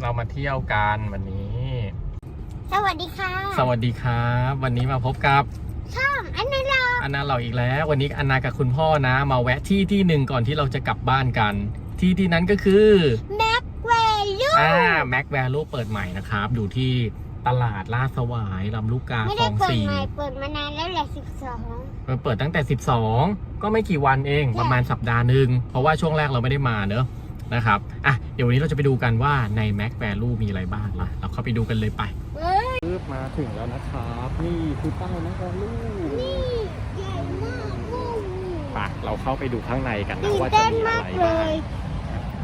ยังไงบ้างเรามาเที่ยวกันวันนี้ สวัสดีค่ะสวัสดีครับ วันนี้มาพบกับช่องอันนั้นเราอันนาเราอีกแล้ว วันนี้อันนากับคุณพ่อนะ มาแวะที่ที่หนึ่งก่อนที่เราจะกลับบ้านกัน ที่ที่นั้นก็คือแม็กเวลูอ่าแม็กแวลูเปิดใหม่นะครับ อยู่ที่ตลาดลาดสวายลำลูกกาไม่คลได้องเปิดสี่ใหม่เปิดมานานแล้วแหละสิบสอง มันเปิดตั้งแต่ 12 ก็ไม่กี่วันเองใช่ประมาณสัปดาห์หนึ่งเพราะว่าช่วงแรกเราไม่ได้มาเนอะ นะครับอะเดี๋ยววันนี้เราจะไปดูกันว่าในแม็กแวลูมีอะไรบ้างล่ะเราเข้าไปดูกันเลยไปเอ้ยมาถึงแล้วนะครับ นี่คือป้ายแม็กแวลูนี่ใหญ่มากลูกนี่ปะเราเข้าไปดูข้างในกันนะตื่นว่าจะเต้นมีอะมากไรเลบ้าง ย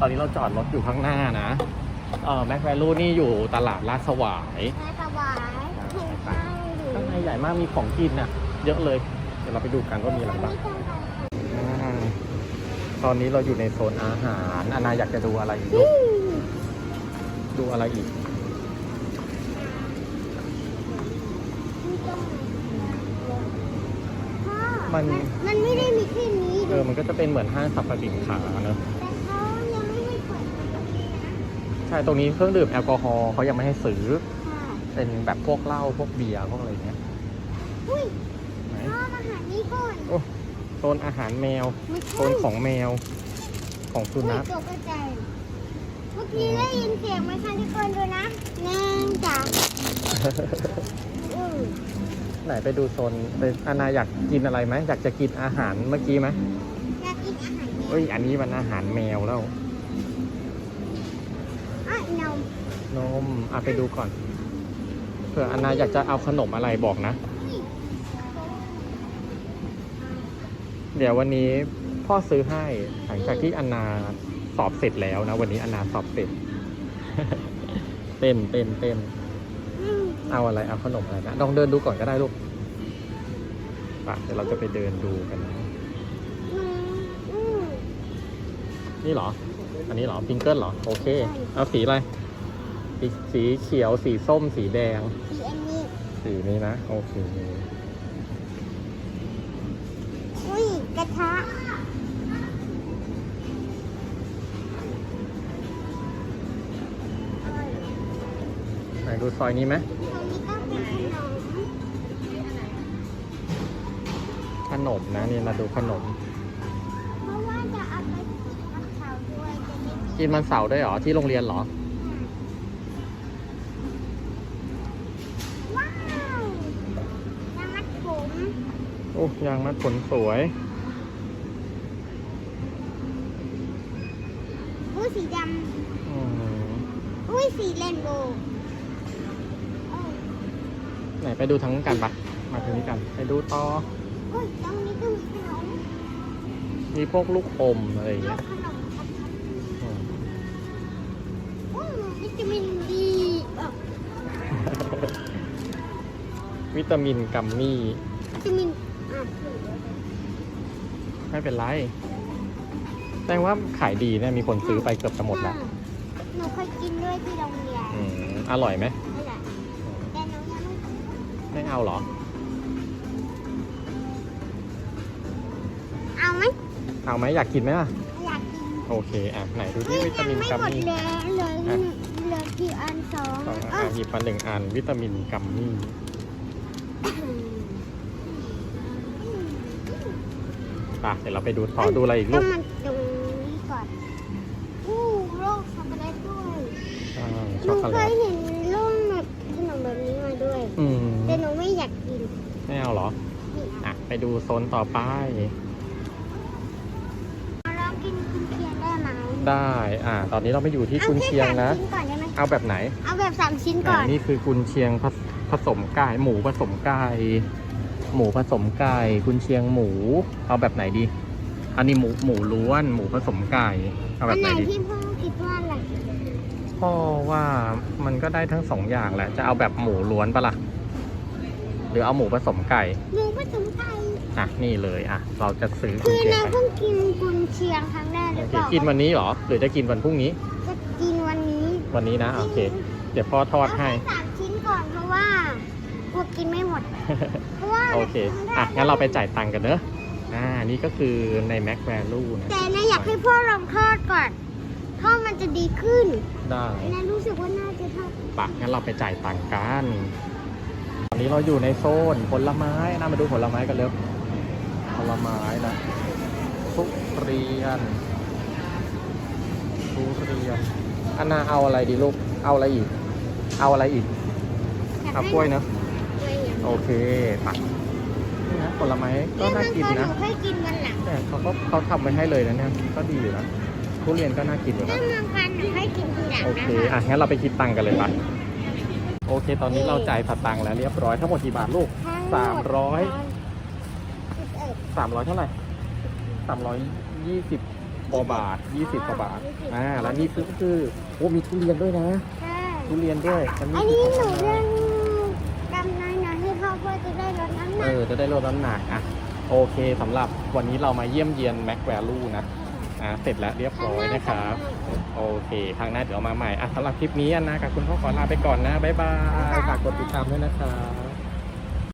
ตอนนี้เราจอดรถอยู่ข้างหน้านะเออแม็กแวลูนี่อยู่ตลาดลาดสวายมาถวายเห็นป้ายหรือข้างในใหญ่มากมีของกินน่ะ เยอะเลย เดี๋ยวเราไปดูกันว่ามีอะไรบ้างอ่า ตอนนี้เราอยู่ในโซนอาหารอานาอยากจะดูอะไรอีกลูกดูอะไรอีกพ่อมันไม่ได้มีแค่นี้เออ มันก็จะเป็นเหมือนห้างสรรพสินค้าเนอะแต่เขายังไม่ให้เปิดตรงนี้นะใช่ ตรงนี้เครื่องดื่มแอลกอฮอล์เขายังไม่ให้ซื้อค่ะเป็นแบบพวกเหล้าพวกเบียร์พวกอะไรเงี้ยอุ้ยไหนพ่อมาหานี่ก่อน โซนอาหารแมว ไม่โซใช่นของแมว ของสุอุ้ยนัขตกใจเมื่อกี้ได้ยินเสียงไหมคะทุกคนดูนะแน่งจ้ะอือไหนไปดูโซนไปอานาอยากกินอะไรไหมอยากจะกินอาหารเมื่อกี้ไหมอยากกินอาหารแมวเอ้ย อันนี้มันอาหารแมวแล้ว อะนมนมอะไปดูก่อนเผื่ออานาอยากจะเอาขนมอะไรบอกนะ อุ้ย เดี๋ยววันนี้พ่อซื้อให้หลังจากที่อานาสอบเสร็จแล้วนะ วันนี้อานาสอบเสร็จ เต้นเต้นเต้นอืมเอาอะไรเอาขนมอะไรนะลองเดินดูก่อนก็ได้ลูกไปเดี๋ยวเราจะไปเดินดูกันนะอืมอืมนี่เหรอ อันนี้เหรอพิงเกิลเหรอ โอเค เอาสีอะไร สีสีเขียว สีส้ม สีแดง สีอันนี้สีนี้นะ โอเค อุ้ย กระทะไหนดูซอยนี้ไหมตรงนี้ก็เป็นขนมขนมนะนี่มาดูขนม เพราะว่าจะเอาไปทำข่าวด้วยจะได้มีกินมันเสาร์ได้วยเหรอ ที่โรงเรียนเหรอ ว้าวน้ำมัดผม โอ้ยางมัดผลสวย อุ้ ยสีดอืมำอุ้ยสีเรนโบว์เอ้ยไหนไปดูทั้งกันปะมาทางนี้กัน ไปดูต่ออุ้ยตรงนี้ก็มีขนมมีพวกลูกอมอะไรอย่างลูเงี้กยขนมครับอืมอุ้ยวิตามินดีเอ้าวิตามินกัมมี่ วิตามินอะไม่เป็นไร แสดงว่าขายดีเนี่ยมีคนซื้อไปเกือบจะหมดแล้วหนูเคยกินด้วยที่โรงเรียนอืมอร่อยไหมนั่นแหละแต่หนูยังไม่กินไม่เอาเหรอ เอาไหมเอาไหมอยากกินไหมล่ะ อยากกินโอเคอะไหนดูเฮ้ที่ยวิตายังมินไม่กัมหมดมี่เลยเหลืออะเหลือกี่อันสองสองอะอะหยิบมาหนึ่งอันวิตามินกัมมี่ป่ะเดี๋ยวเราไปดูต่อดูอะไรอีกลูต้อกงมันตรงนี้ก่อน อู้โลกช็อกโกแลตด้วย อ่า หช็นูอกโกเคแลยตเห็นลูกแบบขนมแบบนี้มาด้วย อืมแต่หนูไม่อยากกินไม่เอาเหรอนี่อะ ไปดูโซนต่อไปเอาลองกินกุนเชียงได้ไหมได้ อ่า ตอนนี้เราไม่อยู่ที่กุนเชียงนะอาแค่สามชิ้นก่อนได้ไหมเอาแบบไหนเอาแบบสามชิ้นก่อ่าอน นี่คือกุนเชียงผสผสมไก่หมูผสมไก่หมูผสมไก่กุนเชียงหมู เอาแบบไหนดี อันนี้หมูหมูล้วน หมูผสมไก่ เอาแบอับนไหไหนนดี ที่พ่อคิดว่าอะไร พ่อว่ามันก็ได้ทั้งสองอย่างแหละ จะเอาแบบหมูล้วนปะล่ะ หรือเอาหมูผสมไก่ หมูผสมไก่อะนี่เลยอะ เราจะซื้อกุคืนอเชียงนาไปเพิ่งกินกุนเชียงครั้งแรกหโอรือเคเปล่ากินวันนี้เหรอ หรือจะกินวันพรุ่งนี้ จะกินวันนี้วันนี้นะโอเค เดี๋ยวพ่อทอดให้ เอาแค่สามชิ้นก่อนเพราะว่ากลัวกินไม่หมด เพราะว่าโอเค อะ งั้นเราไปจ่ายตังค์กันเนอะอ่า นี่ก็คือใน Mac Value นะ แต่นะอยากให้พ่อลองทอดก่อนอ ท่อมันจะดีขึ้นได้และรู้สึกว่าน่าจะท่อปะงั้นเราไปจ่ายตังค์กัน ตอนนี้เราอยู่ในโซนผลไม้นะมาดูผลไม้กันเร็วผลไม้นะทุเรียนทุเรียนอันนาเอาอะไรดีลูก เอาอะไรอีก เอาอะไรอีก เอากล้วยเนอะกล้วยอย่างโอเคปะนี่นะผลไม้ก็นี่มัน่างกินก็หนูนะค่อยกินวันหลังเนี่ยเขาก็เขาทำไว้ให้เลยนะเนี่ย ก็ดีอยู่นะ ทุเรียนก็น่ากินอยู่นี่นะมังกันหนูค่อยกินทีหลังโอนะเคคะอะงั้นเราไปคิดตังค์กันเลยปะโอเค ตอนนี้เราจ่ายสตังค์แล้วเรียบร้อยทั้งหมดกี่บาทลูก สามร้อยสิบเอ็ดสามร้อยเท่าไหร่สามร้อยยี่สิบกว่าบาทยี่สิบกว่าบาทอ่าแล้วนี่คือคือโอ้มีทุเรียนด้วยนะ ใช่ทุเรียนด้วยอันนี้หนูเรียนดำน้ำนะให้พ่อเพื่อจะได้ลดน้ำหเอนัก อจะได้ลดน้ำหนักอะโอเคสำหรับวันนี้เรามาเยี่ยมเยียนแม็กแวลูนะ อ่าเสร็จแล้วเรียบร้อยนะครับ โอเคครั้งหน้าเดี๋ยวมาใหม่อะสำหรับคลิปนี้อันนะกับคุณพ่อขอลาไปก่อนนะ บ๊ายบาย ฝากกดติดตามด้วยนะครับ